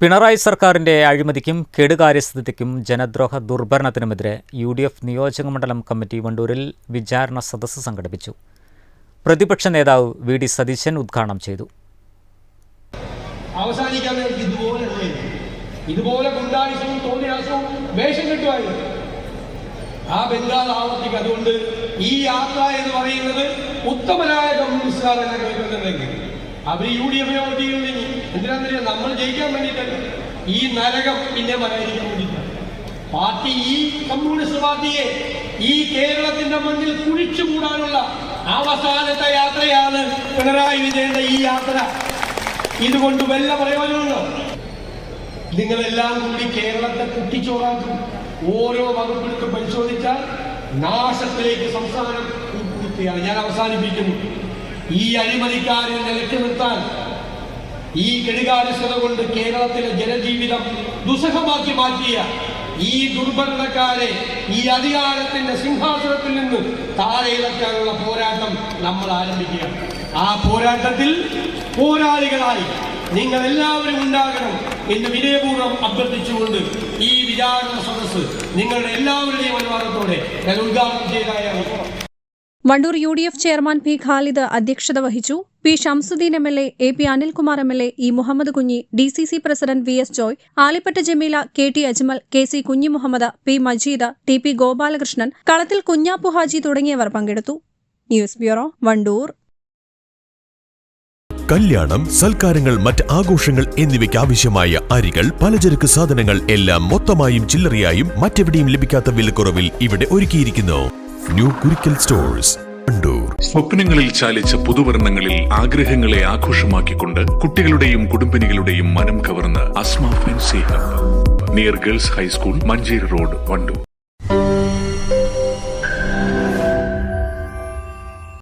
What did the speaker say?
പിണറായി സർക്കാരിന്റെ അഴിമതിക്കും കെടുകാര്യസ്ഥിതിക്കും ജനദ്രോഹ ദുർഭരണത്തിനുമെതിരെ യു ഡി എഫ് നിയോജക മണ്ഡലം കമ്മിറ്റി വണ്ടൂരിൽ വിചാരണ സദസ്സ് സംഘടിപ്പിച്ചു. പ്രതിപക്ഷ നേതാവ് വി ഡി സതീശൻ ഉദ്ഘാടനം ചെയ്തു. അവസാനിക്കാൻ ഇതുപോലെ. ഇതുപോലെ ഗുണ്ടായുസവും തോന്നിയാസവും വേഷം കിട്ടുമായിരുന്നു. ആ ബംഗാൾ ആവർത്തിക്ക് അതുകൊണ്ട് ഈ യാത്ര എന്ന് പറയുന്നത് ഉത്തമനായ കമ്മ്യൂണിസ്റ്റുകാർ എന്നെ കേൾക്കുന്നുണ്ടെങ്കിൽ അവർ യു ഡി എഫിനെ വോട്ട് ചെയ്യുന്നെങ്കിൽ എന്തിനാ നമ്മൾ ജയിക്കാൻ വേണ്ടിയിട്ടല്ല. ഈ നരകം പിന്നെ വരാതിരിക്കാൻ വേണ്ടിയിട്ടാണ്. പാർട്ടി ഈ കമ്മ്യൂണിസ്റ്റ് പാർട്ടിയെ ഈ കേരളത്തിന്റെ മണ്ണിൽ കുഴിച്ചു കൂടാനുള്ള അവസാനത്തെ യാത്രയാണ് പിണറായി വിജയന്റെ ഈ യാത്ര. ഇതുകൊണ്ട് വല്ല പ്രയോജനമുണ്ടോ? നിങ്ങളെല്ലാം കൂടി കേരളത്തെ കുട്ടിച്ചോറാക്കും. ഓരോ വകുപ്പെടുത്ത് പരിശോധിച്ചാൽ നാശത്തിലേക്ക് സംസ്ഥാനം ഞാൻ അവസാനിപ്പിക്കുന്നു. ഈ അഴിമതിക്കാരെ നിലയ്ക്ക് നിർത്താൻ ഈ കെടുകാര്യസ്ഥത കൊണ്ട് കേരളത്തിലെ ജനജീവിതം ദുസ്സഹമാക്കി മാറ്റിയ ഈ ദുർഭരണക്കാരെ ഈ അധികാരത്തിന്റെ സിംഹാസനത്തിൽ നിന്ന് താഴെ ഇറക്കാനുള്ള പോരാട്ടം നമ്മൾ ആരംഭിക്കുകയാണ്. ആ പോരാട്ടത്തിൽ പോരാളികളായി നിങ്ങൾ എല്ലാവരും ഉണ്ടാകണം എന്ന് വിനയപൂർവം അഭ്യർത്ഥിച്ചുകൊണ്ട് ഈ വിചാരണ സദസ്സ് നിങ്ങളുടെ എല്ലാവരുടെയും അനുവാദത്തോടെ ഞാൻ ഉദ്ഘാടനം ചെയ്തായ Wandoor U D F chairman P Khalid അധ്യക്ഷത വഹിച്ചു. P Shamsuddin M L A A P Anilkumar M L A E Muhammad Kunhi D C C president V S Joy Alipatta Jameela K T Ajmal K C Kunhi Muhammad P Majeed T P Gopalakrishnan Kalathil Kunhappu Haji തുടങ്ങിയവർ പങ്കെടുത്തു. News bureau Wandoor. കല്യാണം സൽക്കാരങ്ങൾ മറ്റ് ആഘോഷങ്ങൾ എന്നിവയ്ക്ക് ആവശ്യമായ അരികൾ പലചരക്ക് സാധനങ്ങൾ എല്ലാം മൊത്തമായും ചില്ലറയായും മറ്റെവിടെയും ലഭിക്കാത്ത വിലക്കുറവിൽ ഇവിടെ ഒരുക്കിയിരിക്കുന്നു. ന്യൂ സ്റ്റോഴ്സ് സ്വപ്നങ്ങളിൽ ചാലിച്ച പുതുവർണങ്ങളിൽ ആഗ്രഹങ്ങളെ ആഘോഷമാക്കിക്കൊണ്ട് കുട്ടികളുടെയും കുടുംബിനികളുടെയും മനം കവർന്ന് Asma fancy hub near girls high school Manjeri road Wandoor